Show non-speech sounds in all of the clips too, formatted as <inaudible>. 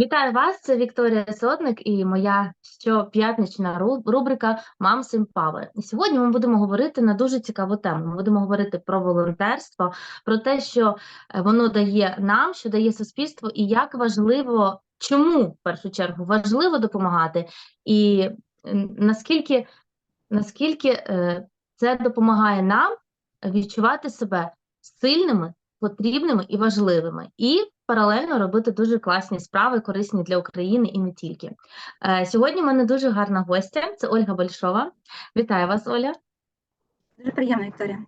Вітаю вас, це Вікторія Сотник і моя щоп'ятнична рубрика Мам Симпави. І Сьогодні ми будемо говорити на дуже цікаву тему. Ми будемо говорити про волонтерство, про те, що е, воно дає нам, що дає суспільству, і як важливо, чому в першу чергу важливо допомагати, і наскільки, наскільки е, це допомагає нам відчувати себе сильними, потрібними і важливими, і паралельно робити дуже класні справи, корисні для України і не тільки. Е, Сьогодні в мене дуже гарна гостя. Це Ольга Большова. Вітаю вас, Оля. Дуже приємно, Вікторія.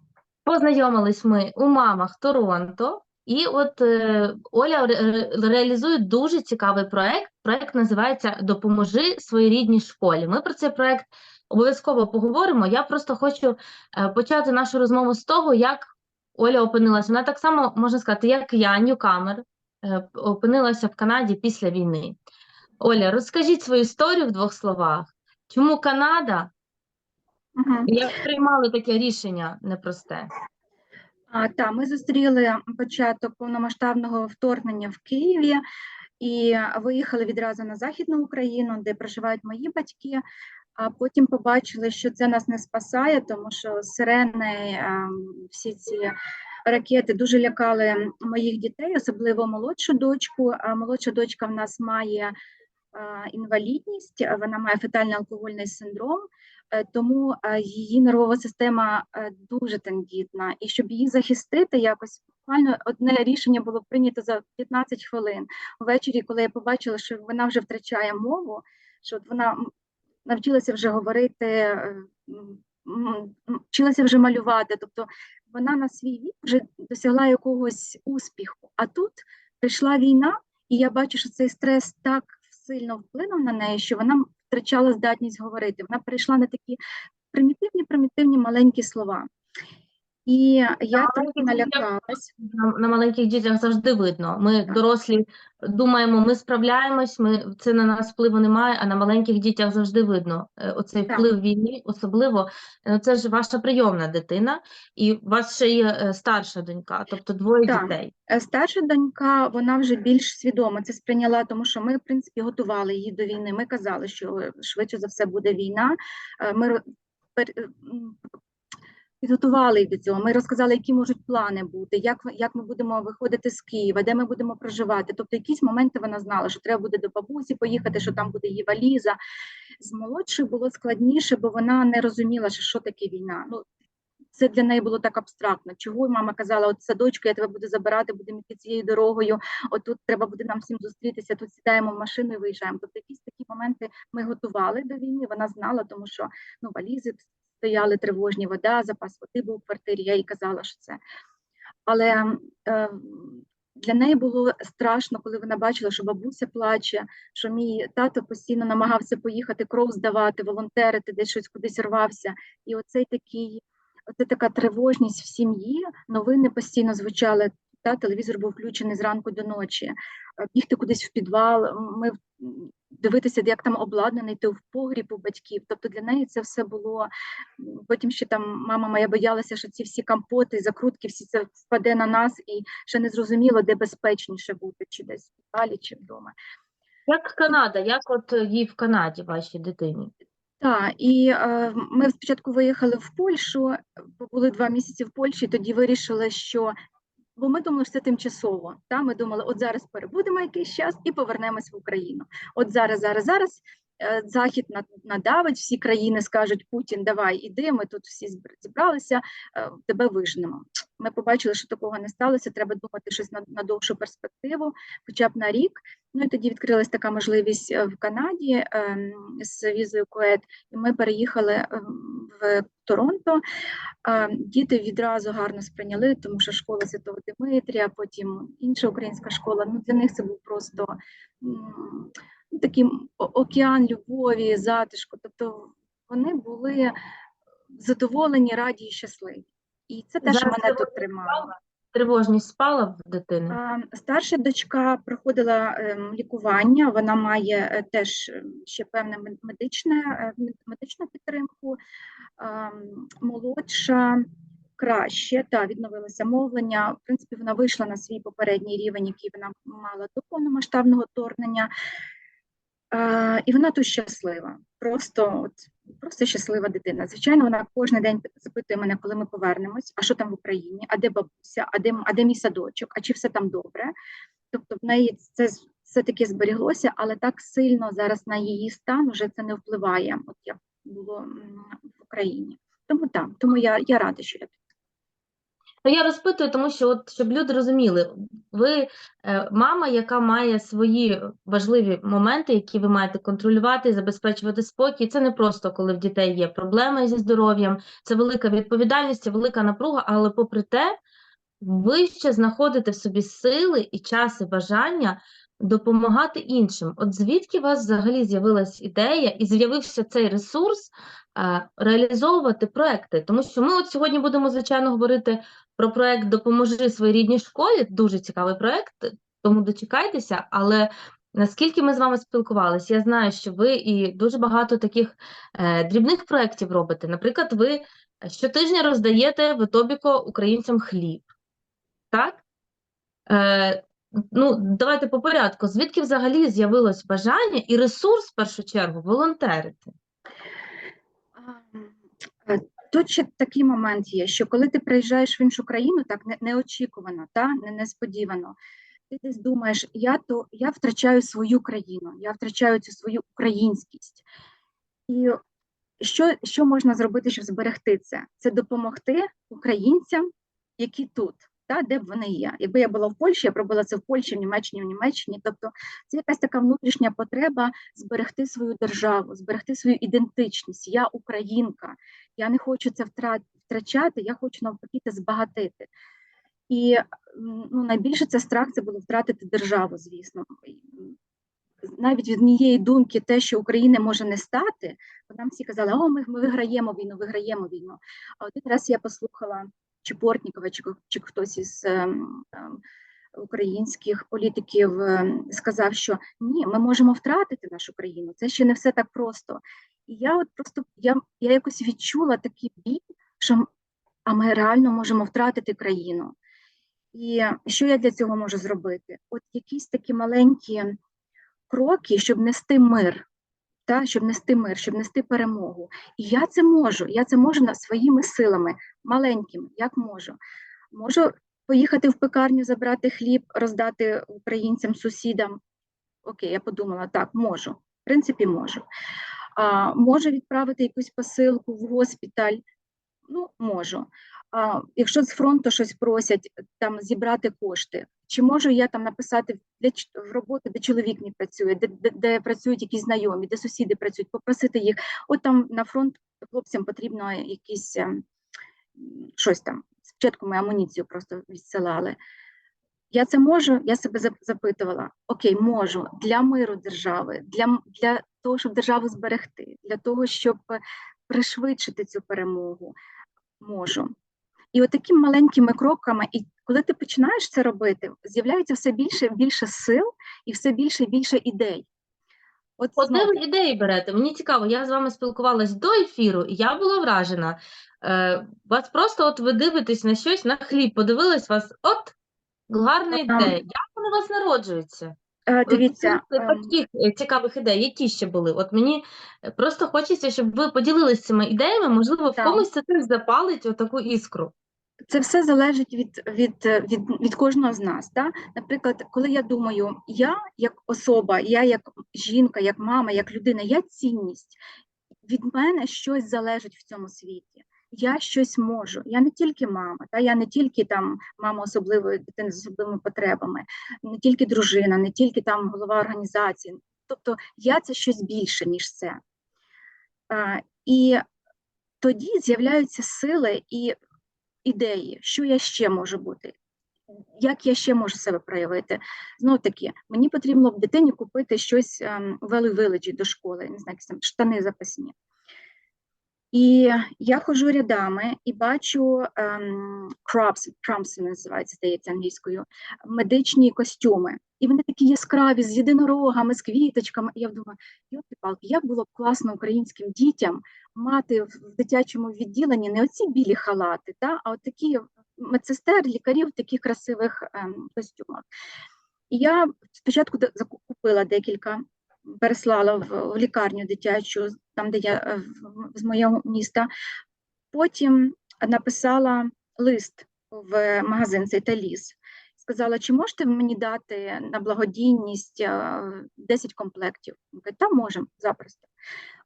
Познайомились ми у мамах Торонто. І от е, Оля ре- ре- реалізує дуже цікавий проект. Проект називається Допоможи своїй рідній школі. Ми про цей проект обов'язково поговоримо. Я просто хочу е, почати нашу розмову з того, як Оля опинилася. Вона так само можна сказати, як я, ньюкамер, опинилася в Канаді після війни. Оля, розкажіть свою історію в двох словах. Чому Канада? Угу. Як приймали таке рішення непросте? А, та, ми зустріли початок повномасштабного вторгнення в Києві і виїхали відразу на Західну Україну, де проживають мої батьки. А потім побачили, що це нас не спасає, тому що сирени, ем, всі ці ракети дуже лякали моїх дітей, особливо молодшу дочку. Молодша дочка в нас має інвалідність, вона має фетальний алкогольний синдром. Е, Тому е, її нервова система е, дуже тендітна, і щоб її захистити, якось буквально одне рішення було прийнято за 15 хвилин. Ввечері, коли я побачила, що вона вже втрачає мову, що вона навчилася вже говорити, вчилася вже малювати. Тобто вона на свій вік вже досягла якогось успіху. А тут прийшла війна, і я бачу, що цей стрес так сильно вплинув на неї, що вона втрачала здатність говорити. Вона перейшла на такі примітивні, примітивні маленькі слова. І я трохи маленьких налякалась. На, на маленьких дітях завжди видно. Ми дорослі думаємо, ми справляємось, ми, це на нас впливу немає, а на маленьких дітях завжди видно е, оцей Так. вплив війни, особливо. е, Це ж ваша прийомна дитина, і у вас ще є е, старша донька, тобто двоє Так. дітей. Старша донька, вона вже більш свідомо це сприйняла, тому що ми, в принципі, готували її до війни. Ми казали, що швидше за все буде війна. Ми підготували їх до цього. Ми розказали, які можуть плани бути, як, як ми будемо виходити з Києва, де ми будемо проживати. Тобто, якісь моменти вона знала, що треба буде до бабусі поїхати, що там буде її валіза. З молодшою було складніше, бо вона не розуміла, що, що таке війна. Ну, це для неї було так абстрактно. Чого мама казала, от садочку, я тебе буду забирати, будемо йти цією дорогою, отут треба буде нам всім зустрітися, тут сідаємо в машину і виїжджаємо. Тобто якісь такі моменти ми готували до війни, вона знала, тому що ну, валізи стояли тривожні, вода, запас води був у квартирі, я їй казала, що це. Але е, для неї було страшно, коли вона бачила, що бабуся плаче, що мій тато постійно намагався поїхати кров здавати, волонтерити, десь щось кудись рвався. І оцей такий, оце така тривожність в сім'ї. Новини постійно звучали. Та телевізор був включений зранку до ночі. Бігти кудись в підвал. Ми дивитися, як там обладнаний, ти в погріб у батьків. Тобто для неї це все було. Потім ще там мама моя боялася, що ці всі компоти, закрутки, всі це впаде на нас, і ще не зрозуміло, де безпечніше бути, чи десь в підвалі, чи вдома. Як Канада, як от е, їй в Канаді, вашій дитині? Так, і е, ми спочатку виїхали в Польщу, були два місяці в Польщі, тоді вирішили, що бо ми думали, що це тимчасово. Та ми думали, от зараз перебудемо якийсь час і повернемось в Україну. От зараз, зараз, зараз захід надавить, всі країни скажуть Путін, давай іди. Ми тут всі зібралися, е, тебе виженемо. Ми побачили, що такого не сталося. Треба думати щось на, на довшу перспективу, хоча б на рік. Ну і тоді відкрилась така можливість е, в Канаді ем, з візою КОЕД, і ми переїхали ем, в Торонто. А, Діти відразу гарно сприйняли, тому що школа Святого Димитрія, потім інша українська школа. Ну для них це був просто м, такий океан любові, затишку. Тобто вони були задоволені, раді і щасливі. І це те, що Зараз мене тут тримало. Тривожність спала в дитини? Старша дочка проходила ем, лікування, вона має е, теж ще певне мед- медичне, е, медичну підтримку. Молодша краще, та відновилося мовлення. В принципі, вона вийшла на свій попередній рівень, який вона мала до повномасштабного вторгнення. Е, і вона тут щаслива. Просто, от, просто щаслива дитина. Звичайно, вона кожен день запитує мене, коли ми повернемось, а що там в Україні, а де бабуся, а де, а де мій садочок, а чи все там добре. Тобто в неї це все-таки зберіглося, але так сильно зараз на її стан вже це не впливає, от як було в Україні. Тому так, тому я, я рада, що я тут. Ну, Я розпитую, тому що, от, щоб люди розуміли, ви е, мама, яка має свої важливі моменти, які ви маєте контролювати забезпечувати спокій. Це не просто, коли в дітей є проблеми зі здоров'ям, це велика відповідальність, велика напруга, але попри те, ви ще знаходите в собі сили і час, і бажання допомагати іншим. От звідки у вас взагалі з'явилась ідея і з'явився цей ресурс е, реалізовувати проекти? Тому що ми от сьогодні будемо, звичайно, говорити про проект Допоможи своїй рідній школі. Дуже цікавий проект, тому дочекайтеся. Але наскільки ми з вами спілкувалися, я знаю, що ви і дуже багато таких е, дрібних проєктів робите. Наприклад, ви щотижня роздаєте в Етобіко українцям хліб. Так? Е, ну, давайте по порядку. Звідки взагалі з'явилось бажання і ресурс, в першу чергу, волонтерити? Е, Тут ще такий момент є, що коли ти приїжджаєш в іншу країну, так не- неочікувано, та не несподівано, ти десь думаєш, я то я втрачаю свою країну, я втрачаю цю свою українськість. І що, що можна зробити, щоб зберегти це? Це допомогти українцям, які тут, та, де б вони є. Якби я була в Польщі, я б робила це в Польщі, в Німеччині, в Німеччині. Тобто це якась така внутрішня потреба зберегти свою державу, зберегти свою ідентичність. Я українка, я не хочу це втрачати, я хочу навпаки це збагатити. І ну, найбільше це страх це було втратити державу, звісно. Навіть від однієї думки, те, що України може не стати, нам всі казали, о, ми, ми виграємо війну, виграємо війну. А один раз я послухала чи Портнікова, чи, чи хтось із ем, ем, українських політиків ем, сказав, що ні, ми можемо втратити нашу країну. Це ще не все так просто. І я от просто я, я якось відчула такий біль, що а ми реально можемо втратити країну. І що я для цього можу зробити? От якісь такі маленькі кроки, щоб нести мир, та, щоб нести мир, щоб нести перемогу. І я це можу. Я це можу своїми силами, маленькими, як можу. Можу поїхати в пекарню, забрати хліб, роздати українцям, сусідам. Окей, я подумала, так, можу. В принципі, можу. А, можу відправити якусь посилку в госпіталь. Ну, можу. А, якщо з фронту щось просять, там зібрати кошти, чи можу я там написати для в роботи, де чоловік не працює, де, де, де працюють якісь знайомі, де сусіди працюють, попросити їх. От там на фронт хлопцям потрібно якісь ем, щось там. Спочатку ми амуніцію просто відсилали. Я це можу, я себе запитувала. Окей, можу для миру держави, для, для того, щоб державу зберегти, для того, щоб пришвидшити цю перемогу. Можу. І от маленькими кроками, і коли ти починаєш це робити, з'являється все більше і більше сил і все більше і більше ідей. От От де ви ідеї берете? Мені цікаво, я з вами спілкувалась до ефіру, і я була вражена. Е, вас просто от ви дивитесь на щось, на хліб, подивились вас, от гарна Ага. ідея. Як вони у вас народжуються? е, дивіться, з ем, таких е, цікавих ідей, які ще були? От мені е, просто хочеться, щоб ви поділилися цими ідеями, можливо, в Так. комусь це теж запалить отаку іскру. Це все залежить від, від, від, від кожного з нас. Да? Наприклад, коли я думаю, я як особа, я як жінка, як мама, як людина, я цінність. Від мене щось залежить в цьому світі. Я щось можу. Я не тільки мама, та я не тільки там мама особливої дитини з особливими потребами, не тільки дружина, не тільки там голова організації. Тобто я це щось більше, ніж це. А, і тоді з'являються сили і ідеї, що я ще можу бути, як я ще можу себе проявити. Знов таки, мені потрібно б дитині купити щось ем, Value до школи, не знаю, штани запасні. І я ходжу рядами і бачу ем, crops, cramps називається, здається, англійською, медичні костюми. І вони такі яскраві, з єдинорогами, з квіточками. І я думаю, йолки-палки, як було б класно українським дітям мати в дитячому відділенні не оці білі халати, та, а от такі медсестер, лікарів в таких красивих ем, костюмах. І я спочатку закупила декілька, переслала в, в лікарню дитячу, там, де я е, з моєго міста. Потім написала лист в магазин цей Таліс. Сказала, чи можете мені дати на благодійність е, 10 комплектів? Він Та можемо, запросто.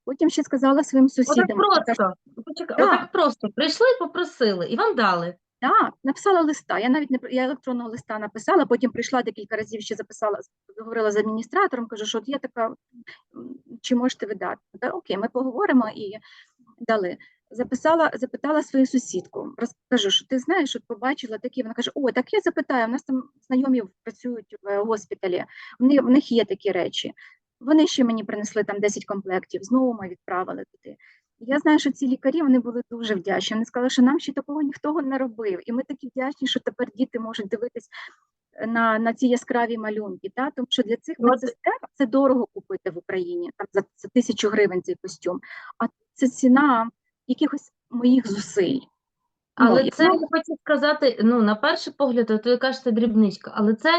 Потім ще сказала своїм Отак сусідам. кажу, просто, Так. отак просто прийшли і попросили, і вам дали. Так, написала листа. Я навіть не я електронного листа написала, потім прийшла декілька разів, ще записала, говорила з адміністратором, кажу, що от є така, чи можете ви дати? Та, окей, ми поговоримо і дали. Записала, запитала свою сусідку, розкажу, що ти знаєш, от побачила такі. Вона каже: О, так я запитаю, у нас там знайомі працюють в е, госпіталі, в них, в них є такі речі. Вони ще мені принесли там 10 комплектів, знову ми відправили туди. Я знаю, що ці лікарі вони були дуже вдячні. Вони сказали, що нам ще такого ніхто не робив. І ми такі вдячні, що тепер діти можуть дивитись на, на ці яскраві малюнки. Та? Тому що для цих Ну, медсестер це дорого купити в Україні, там за, за тисячу гривень цей костюм. А це ціна якихось моїх зусиль. Але Ну, це, я- хочу сказати, ну, на перший погляд, от ви кажете дрібничка, але це,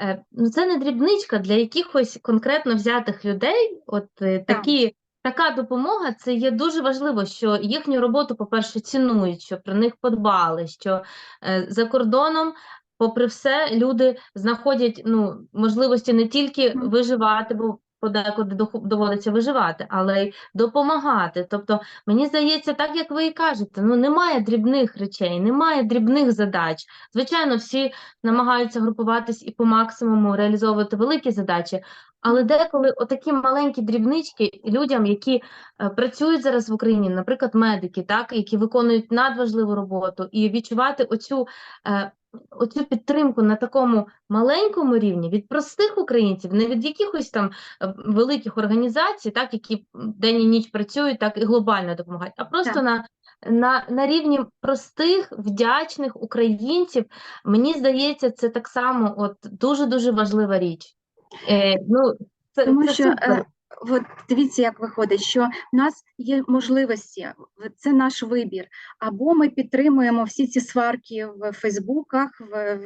е, ну, це не дрібничка для якихось конкретно взятих людей. От е, такі, така допомога, це є дуже важливо, що їхню роботу, по-перше, цінують, що про них подбали, що е, за кордоном, попри все, люди знаходять ну, можливості не тільки виживати, бо подекуди доводиться виживати, але й допомагати. Тобто Мені здається, так як ви і кажете, ну немає дрібних речей, немає дрібних задач. Звичайно, всі намагаються групуватись і по максимуму реалізовувати великі задачі, але деколи отакі маленькі дрібнички людям, які е, працюють зараз в Україні, наприклад, медики, так, які виконують надважливу роботу, і відчувати оцю. е, Оцю підтримку на такому маленькому рівні від простих українців, не від якихось там е, великих організацій, так, які день і ніч працюють, так і глобально допомагають, а просто Так. на, на, на рівні простих, вдячних українців, мені здається, це так само от дуже-дуже важлива річ. Е, ну, це, Тому це що супер. е, от дивіться, як виходить, що в нас є можливості, це наш вибір. Або ми підтримуємо всі ці сварки в Фейсбуках, в, в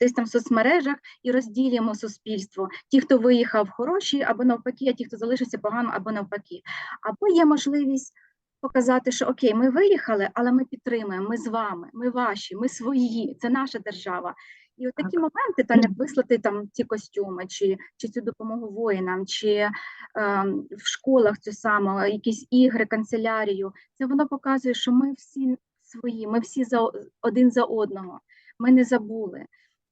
десь там в соцмережах і розділюємо суспільство. Ті, хто виїхав, хороші, або навпаки, а ті, хто залишився погано, або навпаки. Або є можливість. Показати, що окей, ми виїхали, але ми підтримуємо, ми з вами, ми ваші, ми свої, це наша держава. І от такі моменти, та як вислати там ці костюми, чи, чи цю допомогу воїнам, чи ем, в школах цю саму, якісь ігри, канцелярію, це воно показує, що ми всі свої, ми всі за один за одного, ми не забули.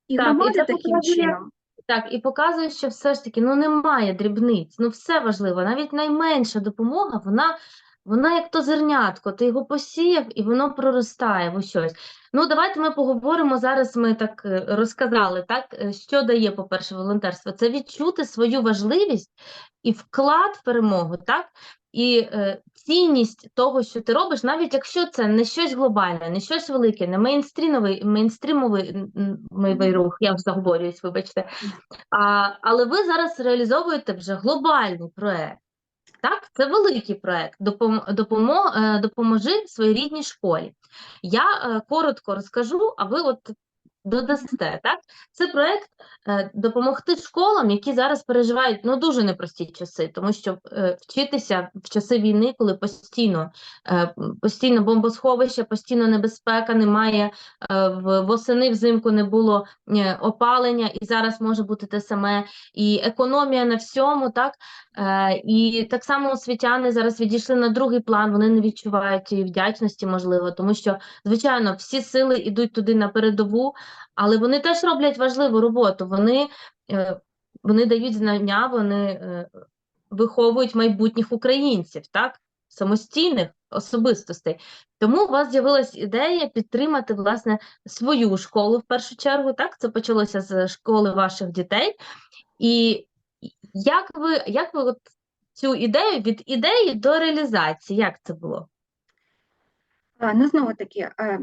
І Так, і громади це таким показує- чином. Так, і показує, що все ж таки ну, немає дрібниць, ну все важливо. Навіть найменша допомога, вона, вона як то зернятко, ти його посіяв і воно проростає в щось. Ну, давайте ми поговоримо зараз. Ми так е, розказали, так, е, що дає, по-перше, волонтерство. Це відчути свою важливість і вклад в перемогу, так? І е, цінність того, що ти робиш, навіть якщо це не щось глобальне, не щось велике, не мейнстрімовий, мейнстрімовий рух, я вже заговорююсь, вибачте. А, але ви зараз реалізовуєте вже глобальний проект. Так, це великий проект. Допом, допомо, е, допоможи своїй рідній школі. Я е, коротко розкажу, а ви от додасте. Так? Це проект е, допомогти школам, які зараз переживають ну, дуже непрості часи, тому що вчитися в часи війни, коли постійно, постійно бомбосховище, постійно небезпека, немає восени взимку не було опалення, і зараз може бути те саме, і економія на всьому, так і так само освітяни зараз відійшли на другий план, вони не відчувають цієї вдячності, можливо, тому що, звичайно, всі сили йдуть туди на передову, але вони теж роблять важливу роботу. Вони, е, вони дають знання, вони е, виховують майбутніх українців, так? Самостійних особистостей. Тому у вас з'явилась ідея підтримати власне свою школу в першу чергу. Так, це почалося з школи ваших дітей. І як ви, як ви от цю ідею від ідеї до реалізації, як це було? Ну, знову таки, е,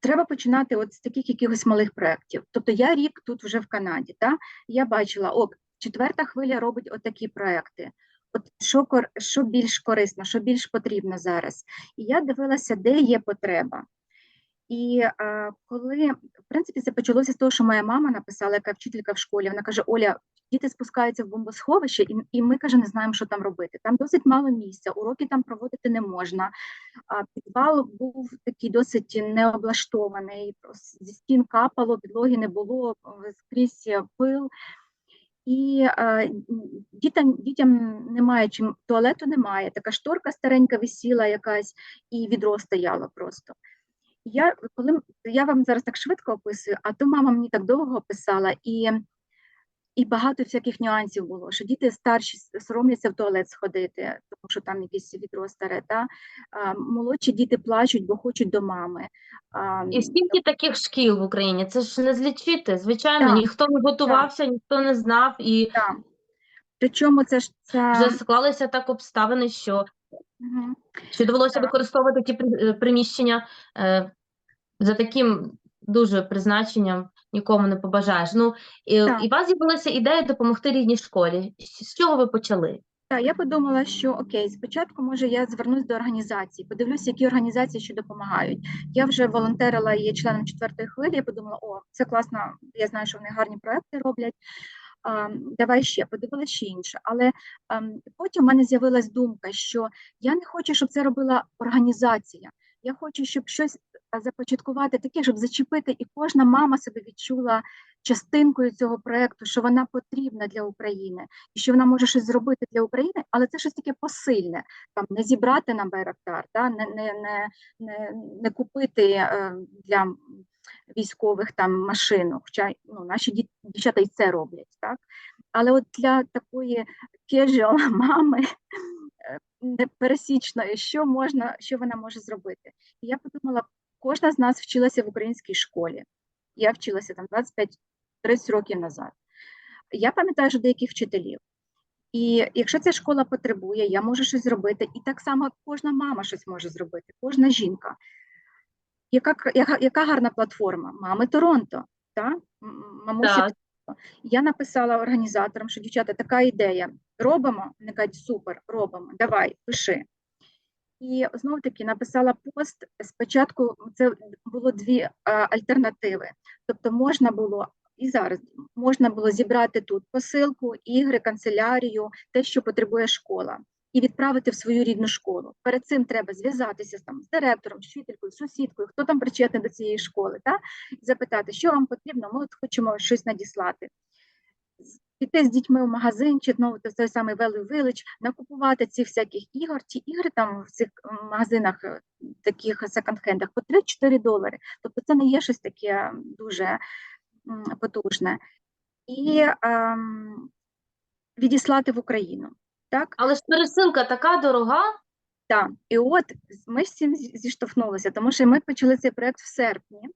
треба починати от з таких якихось малих проєктів. Тобто я рік тут вже в Канаді, та? я бачила, о, четверта хвиля робить отакі проекти. От що, що більш корисно, що більш потрібно зараз. І я дивилася, де є потреба. І е, коли, в принципі, це почалося з того, що моя мама написала, яка вчителька в школі, вона каже: Оля, діти спускаються в бомбосховище, і, і ми каже, не знаємо, що там робити. Там досить мало місця, уроки там проводити не можна. А підвал був такий досить необлаштований, зі стін капало, підлоги не було, скрізь пил. І е, дітям, дітям немає чим, туалету немає, така шторка старенька висіла якась, і відро стояло просто. Я, коли, я вам зараз так швидко описую, а то мама мені так довго описала, і, і багато всяких нюансів було, що діти старші соромляться в туалет сходити, тому що там якесь відро старе, та? А, молодші діти плачуть, бо хочуть до мами. А, І скільки таких шкіл в Україні? Це ж не злічити. Звичайно, Так, ніхто не готувався, ніхто не знав, і та. Причому це ж це... вже склалися так обставини, що, Мгм. що довелося використовувати ті е, приміщення е, за таким дуже призначенням нікому не побажаєш. Ну, і, Так. і у вас з'явилася ідея допомогти рідній школі. З чого ви почали? Так, я подумала, що окей, спочатку може я звернусь до організацій, подивлюся, які організації що допомагають. Я вже волонтерила є членом четвертої хвилі. Я подумала, о, це класно, я знаю, що вони гарні проекти роблять. Давай ще подивилася ще інше. Але потім в мене з'явилась думка, що я не хочу, щоб це робила організація. Я хочу, щоб щось започаткувати таке, щоб зачепити, і кожна мама себе відчула частинкою цього проекту, що вона потрібна для України і що вона може щось зробити для України, але це щось таке посильне. Там не зібрати на Байрактар, да? не, не, не, не, не купити е, для військових там машину. Хоча ну, наші дівчата і це роблять, так? Але от для такої casual <laughs> мами е, непересічної, що можна, що вона може зробити? І я подумала, кожна з нас вчилася в українській школі. Я вчилася там 25-30 років назад. Я пам'ятаю, що деяких вчителів. І якщо ця школа потребує, я можу щось зробити. І так само кожна мама щось може зробити, кожна жінка. Яка, яка, яка гарна платформа? Мами Торонто. Та? Мамусі Так. Торонто. Я написала організаторам, що дівчата, така ідея. Робимо? Вони кажуть, супер, робимо, давай, пиши. І знову таки написала пост. Спочатку це було дві е, альтернативи. Тобто можна було і зараз можна було зібрати тут посилку, ігри, канцелярію, те, що потребує школа, і відправити в свою рідну школу. Перед цим треба зв'язатися там, з директором, з вчителькою, з сусідкою, хто там причетний до цієї школи, та? і запитати, що вам потрібно, ми от хочемо щось надіслати. Піти з дітьми в магазин, чи знову той самий Value Village, накупувати цих всяких ігор. Ті ігри там в цих магазинах, е, таких секонд-хендах, по 3-4 долари. Тобто це не є щось таке дуже потужне. І ем, відіслати в Україну. Так? Але ж пересилка така дорога. Так, і от ми з цим зіштовхнулися, тому що ми почали цей проект в серпні,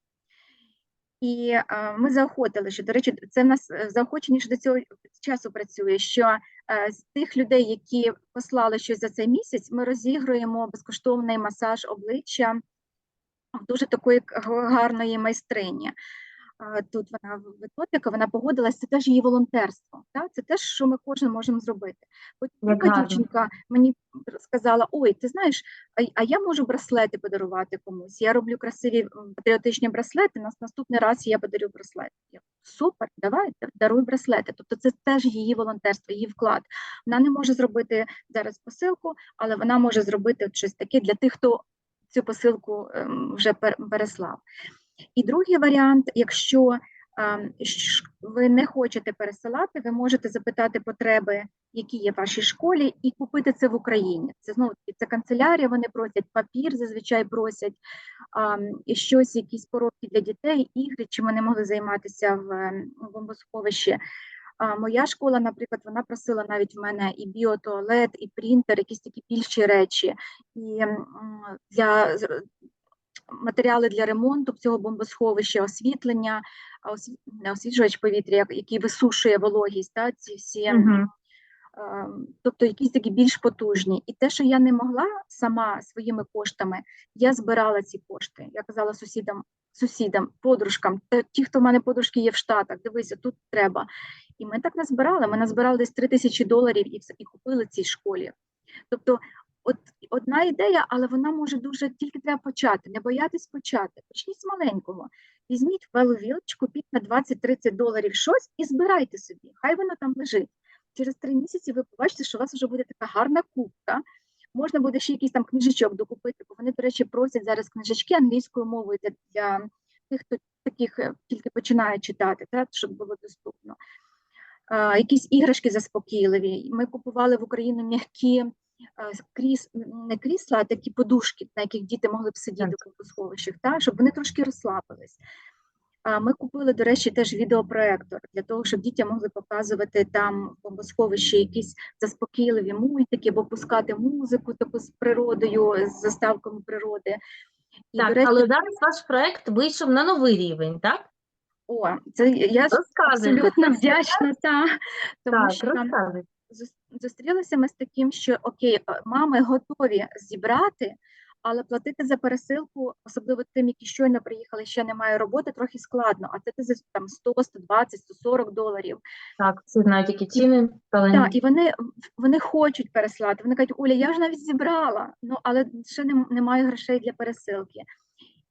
і е, ми заохотили, що, до речі, це в нас е, заохочення до цього часу працює, що е, з тих людей, які послали щось за цей місяць, ми розігруємо безкоштовний масаж обличчя в дуже такої гарної майстрині. Е, Тут вона Етопіка, вона погодилась, це теж її волонтерство. Так? Це теж, що ми кожен можемо зробити. Потім Як дівчинка мені сказала: ой, ти знаєш, а, а я можу браслети подарувати комусь. Я роблю красиві патріотичні браслети. Нас наступний раз я подарю браслет. Я супер, давай, даруй браслети. Тобто це теж її волонтерство, її вклад. Вона не може зробити зараз посилку, але вона може зробити щось таке для тих, хто цю посилку ем, вже переслав. І другий варіант, якщо ем, ви не хочете пересилати, ви можете запитати потреби, які є в вашій школі, і купити це в Україні. Це знову таки це канцелярія, вони просять папір, зазвичай просять ем, і щось, якісь поробки для дітей, ігри, чим вони могли займатися в ем, бомбосховищі. А моя школа, наприклад, вона просила навіть в мене і біотуалет, і принтер, якісь такі більші речі, і для матеріали для ремонту цього бомбосховища, освітлення, освіжувач повітря, який висушує вологість, та, ці всі ем, тобто якісь такі більш потужні. І те, що я не могла сама своїми коштами, я збирала ці кошти. Я казала сусідам, сусідам, подружкам, ті, хто в мене подружки є в Штатах, дивися, тут треба. І ми так назбирали. Ми назбирали десь 3 тисячі доларів і, і купили цій школі. Тобто, от одна ідея, але вона може дуже тільки треба почати, не боятись почати. Почніть з маленького. Візьміть веловілч, купіть на 20-30 доларів щось і збирайте собі. Хай воно там лежить. Через три місяці ви побачите, що у вас вже буде така гарна кубка. Можна буде ще якийсь там книжечок докупити, бо вони, до речі, просять зараз книжечки англійською мовою для, для тих, хто таких е, тільки починає читати, так, щоб було доступно. А, якісь іграшки заспокійливі. Ми купували в Україну м'які е, кріс, не крісла, а такі подушки, на яких діти могли б сидіти Так. в бомбосховищах, так, щоб вони трошки розслабились. Ми купили, до речі, теж відеопроектор для того, щоб дітям могли показувати там в бомбосховищі якісь заспокійливі мультики, або пускати музику таку з природою, з заставками природи. І, Так, до речі, але зараз ваш проект вийшов на новий рівень, так? о, це я абсолютно вдячна, та, тому Так, що розказуйте. Зус- зустрілися ми з таким, що окей, е, мами готові зібрати, але платити за пересилку, особливо тим, які щойно приїхали, ще немає роботи, трохи складно. А це ти за там 100, 120, 140 доларів. Так, всі знають, які ціни, Так, і вони, вони хочуть переслати. Вони кажуть, Оля, я ж навіть зібрала, ну але ще не, немає грошей для пересилки.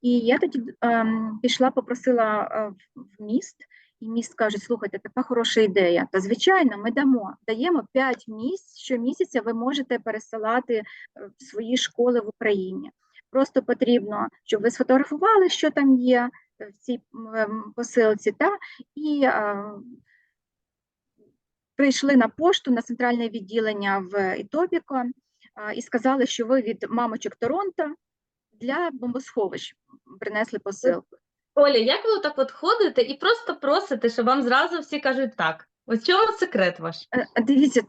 І я тоді ем, пішла, попросила е, в міст, і міст каже: слухайте, така хороша ідея. Та звичайно, ми дамо. Даємо 5 місць. Щомісяця ви можете пересилати е, в свої школи в Україні. Просто потрібно, щоб ви сфотографували, що там є е, в цій ем, посилці, та і е, прийшли на пошту на центральне відділення в Ітобіко а, і сказали, що ви від мамочок Торонто для бомбосховищ принесли посилку. Оля, як ви так от ходите і просто просите, щоб вам зразу всі кажуть так? У чому секрет ваш? Е, Дивіться,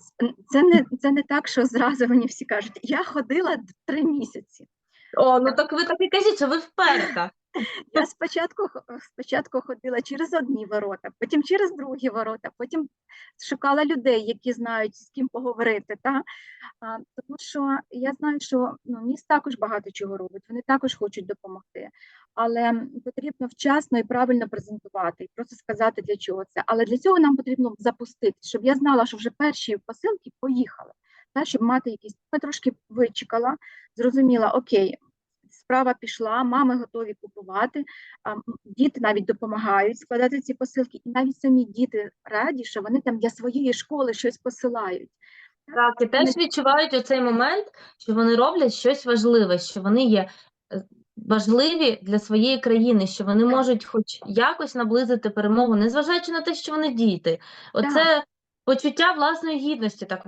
це не, це не так, що зразу мені всі кажуть. Я ходила три місяці. О, ну так ви так і кажіть, що ви вперта. Я спочатку, спочатку ходила через одні ворота, потім через другі ворота, потім шукала людей, які знають, з ким поговорити. Та? А, тому що я знаю, що ну, міст також багато чого робить, вони також хочуть допомогти. Але потрібно вчасно і правильно презентувати, і просто сказати, для чого це. Але для цього нам потрібно запустити, щоб я знала, що вже перші посилки поїхали. Та, щоб мати якісь. Я трошки вичекала, зрозуміла, окей, справа пішла, мами готові купувати, діти навіть допомагають складати ці посилки, і навіть самі діти раді, що вони там для своєї школи щось посилають. Так, і теж відчувають оцей момент, що вони роблять щось важливе, що вони є е, важливі для своєї країни, що вони Так. можуть хоч якось наблизити перемогу, незважаючи на те, що вони діти. Оце почуття власної гідності, так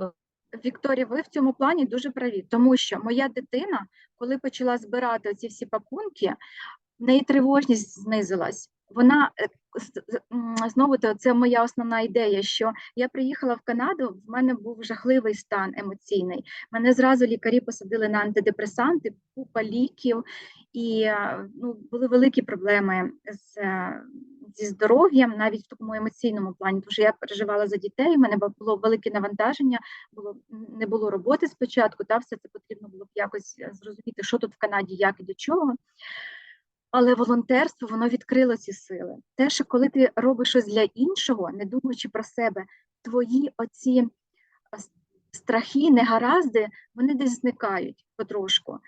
Вікторія, ви в цьому плані дуже праві, тому що моя дитина, коли почала збирати ці всі пакунки, в неї тривожність знизилась. Вона е, знову то це моя основна ідея. Що я приїхала в Канаду, в мене був жахливий стан емоційний. Мене зразу лікарі посадили на антидепресанти, купа ліків, і е, ну, були великі проблеми з. Е, Зі здоров'ям, навіть в такому емоційному плані, тому що я переживала за дітей, у мене було велике навантаження, було не було роботи спочатку, та все це потрібно було б якось е, зрозуміти, що тут в Канаді, як і до чого. Але волонтерство воно відкрило ці сили. Те, що коли ти робиш щось для іншого, не думаючи про себе, твої оці страхи, негаразди, вони десь зникають потрошку.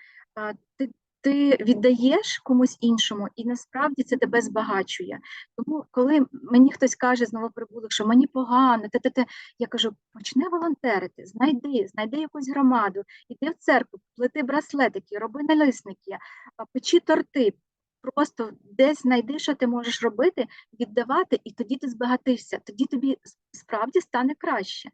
Ти, ти віддаєш комусь іншому, і насправді це тебе збагачує. Тому, коли мені хтось каже з новоприбулих, що мені погано, те, те, те, я кажу, почни волонтерити, знайди, знайди якусь громаду, іди в церкву, плети браслетики, роби налисники, печи торти. Просто десь знайди, що ти можеш робити, віддавати, і тоді ти збагатишся, тоді тобі справді стане краще.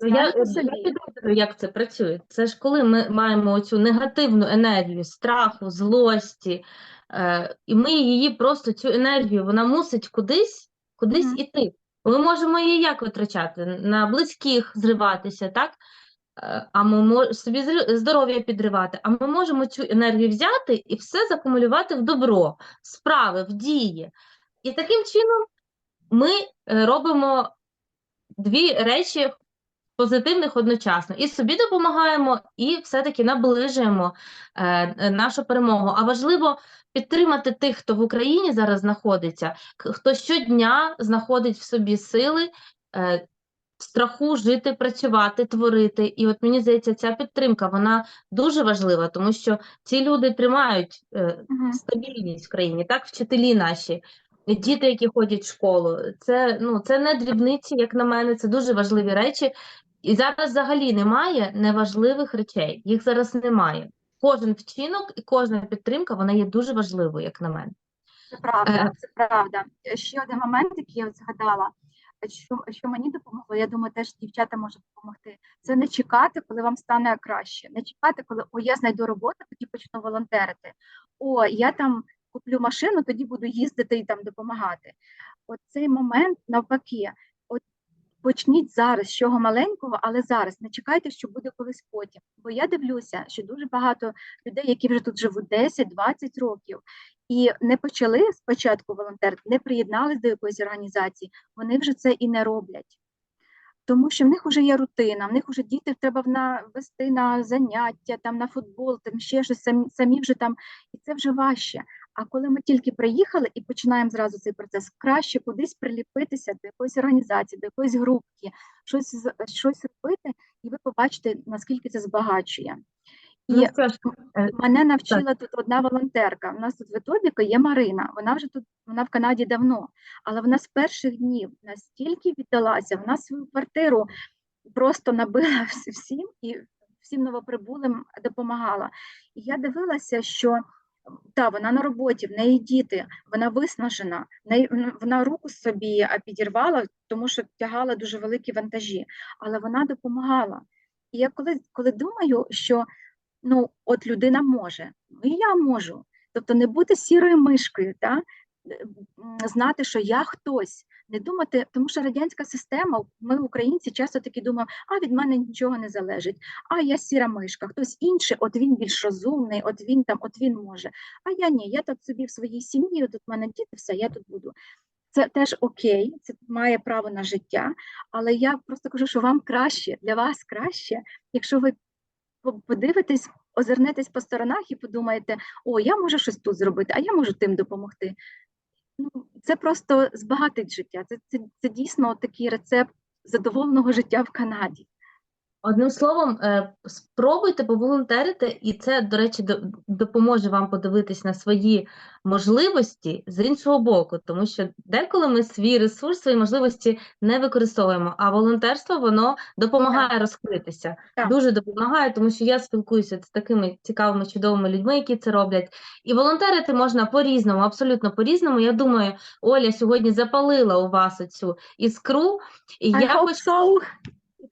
Ну, Я, я підозрюю, як це працює. Це ж коли ми маємо цю негативну енергію страху, злості, е, і ми її просто цю енергію, вона мусить кудись, кудись Мгм. іти. Ми можемо її як витрачати? На близьких зриватися, так? Е, А ми можемо собі здоров'я підривати, а ми можемо цю енергію взяти і все закумулювати в добро, в справи, в дії. І таким чином ми е, робимо дві речі позитивних одночасно. І собі допомагаємо, і все-таки наближуємо е, е, нашу перемогу. А важливо підтримати тих, хто в Україні зараз знаходиться, хто щодня знаходить в собі сили. Е, Страху жити, працювати, творити. І от мені здається, ця підтримка вона дуже важлива, тому що ці люди тримають е, стабільність в країні, так, вчителі наші, діти, які ходять в школу. Це, ну, це не дрібниці, як на мене, це дуже важливі речі. І зараз взагалі немає неважливих речей. Їх зараз немає. Кожен вчинок і кожна підтримка вона є дуже важливою, як на мене. Це правда, Е. це правда. Ще один момент, який я згадала, що, що мені допомогло, я думаю, теж дівчата можуть допомогти. Це не чекати, коли вам стане краще. Не чекати, коли о, я знайду роботу, тоді почну волонтерити. О, я там куплю машину, тоді буду їздити і там допомагати. От цей момент навпаки. Почніть зараз з чого маленького, але зараз не чекайте, що буде колись потім. Бо я дивлюся, що дуже багато людей, які вже тут живуть 10-20 років, і не почали спочатку волонтерити, не приєднались до якоїсь організації, вони вже це і не роблять. Тому що в них вже є рутина, в них вже діти треба вести на заняття, там на футбол, там ще щось, самі, самі вже там, і це вже важче. А коли ми тільки приїхали і починаємо зразу цей процес, краще кудись приліпитися до якоїсь організації, до якоїсь групки, щось, щось робити, і ви побачите, наскільки це збагачує. І Ну, е, Мене навчила тут одна волонтерка. У нас тут в Етобіко є Марина. Вона вже тут, вона в Канаді давно, але вона з перших днів настільки віддалася, вона свою квартиру просто набила <laughs> всім і всім новоприбулим допомагала. І я дивилася, що та вона на роботі, в неї діти, вона виснажена, вона- руку собі підірвала, тому що тягала дуже великі вантажі, але вона допомагала. І я коли, коли думаю, що ну, от людина може, ну, і я можу. Тобто не бути сірою мишкою, та? Е, знати, що я хтось, не думати, тому що радянська система, ми, українці, часто таки думаємо, а від мене нічого не залежить, а я сіра мишка, хтось інший, от він більш розумний, от він там, от він може. А я ні, я тут собі в своїй сім'ї, тут в мене діти, все, я тут буду. Це теж окей, це має право на життя, але я просто кажу, що вам краще, для вас краще, якщо ви подивитесь, озирнетесь по сторонах і подумаєте, о, я можу щось тут зробити, а я можу тим допомогти. Ну, це просто збагатить життя. Це, це, це дійсно такий рецепт задоволеного життя в Канаді. Одним словом, е, спробуйте поволонтерити, і це, до речі, до- допоможе вам подивитись на свої можливості з іншого боку, тому що деколи ми свій ресурс, свої можливості не використовуємо, а волонтерство воно допомагає розкритися. Так. Дуже допомагає, тому що я спілкуюся з такими цікавими, чудовими людьми, які це роблять. І волонтерити можна по-різному, абсолютно по-різному. Я думаю, Оля сьогодні запалила у вас оцю іскру, і I я хочу so.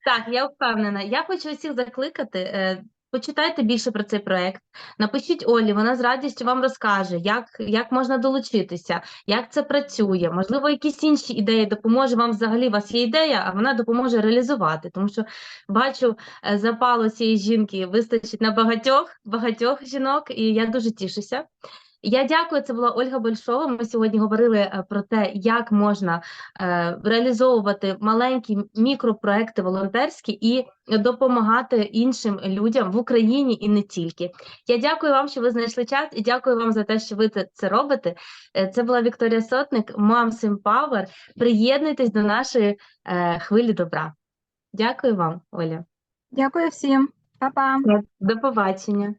Так, я впевнена. Я хочу всіх закликати. е, Почитайте більше про цей проект. Напишіть Олі, вона з радістю вам розкаже, як, як можна долучитися, як це працює. Можливо, якісь інші ідеї допоможе вам взагалі. У вас є ідея, а вона допоможе реалізувати. Тому що бачу, е, запалу цієї жінки вистачить на багатьох, багатьох жінок, і я дуже тішуся. Я дякую. Це була Ольга Большова. Ми сьогодні говорили е, про те, як можна е, реалізовувати маленькі мікропроекти волонтерські і допомагати іншим людям в Україні і не тільки. Я дякую вам, що ви знайшли час, і дякую вам за те, що ви це, робите. Е, Це була Вікторія Сотник, Moms Empower. Приєднуйтесь до нашої хвилі добра. Дякую вам, Оля. Дякую всім. Па-па. До побачення.